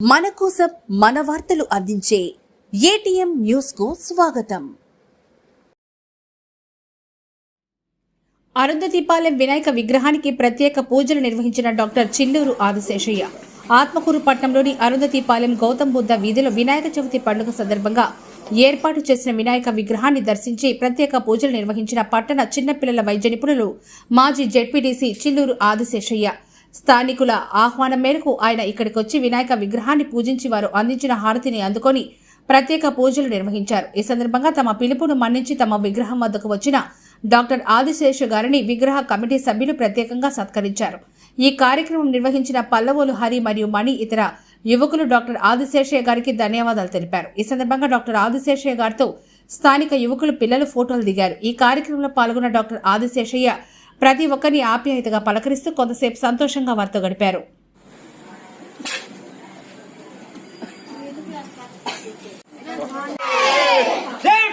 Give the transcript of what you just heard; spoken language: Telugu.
మన కోసం మన వార్తలు అందించే ఏటీఎం న్యూస్కు స్వాగతం. అరుంధతిపాలెం వినాయక విగ్రహానికి ప్రత్యేక పూజలు నిర్వహించిన డాక్టర్ చిల్లూరు ఆదిశేషయ్య. ఆత్మకూరు పట్టణంలోని అరుంధతిపాలెం గౌతమ్ బుద్ధ వీధిలో వినాయక చవితి పండుగ సందర్భంగా ఏర్పాటు చేసిన వినాయక విగ్రహాన్ని దర్శించి ప్రత్యేక పూజలు నిర్వహించిన పట్టణ చిన్నపిల్లల వైద్య నిపుణులు మాజీ జెడ్పీటీసీ చిల్లూరు ఆదిశేషయ్య. స్థానికుల ఆహ్వానం మేరకు ఆయన ఇక్కడికి వచ్చి వినాయక విగ్రహాన్ని పూజించి వారు అందించిన హారతిని అందుకొని ప్రత్యేక పూజలు నిర్వహించారు. ఈ సందర్భంగా తమ పిలుపును మన్నించి తమ విగ్రహం వద్దకు వచ్చిన డాక్టర్ ఆదిశేషు గారిని విగ్రహ కమిటీ సభ్యులు ప్రత్యేకంగా సత్కరించారు. ఈ కార్యక్రమం నిర్వహించిన పల్లవోలు హరి మరియు మణి ఇతర యువకులు డాక్టర్ ఆదిశేషయ్య గారికి ధన్యవాదాలు తెలిపారు. ఈ సందర్భంగా డాక్టర్ ఆదిశేషయ్య గారితో స్థానిక యువకులు పిల్లలు ఫోటోలు దిగారు. ఈ కార్యక్రమంలో పాల్గొన్న డాక్టర్ ఆదిశేషయ్య ప్రతి ఒక్కరిని ఆప్యాయతగా పలకరిస్తూ కొంతసేపు సంతోషంగా వారితో గడిపారు. जय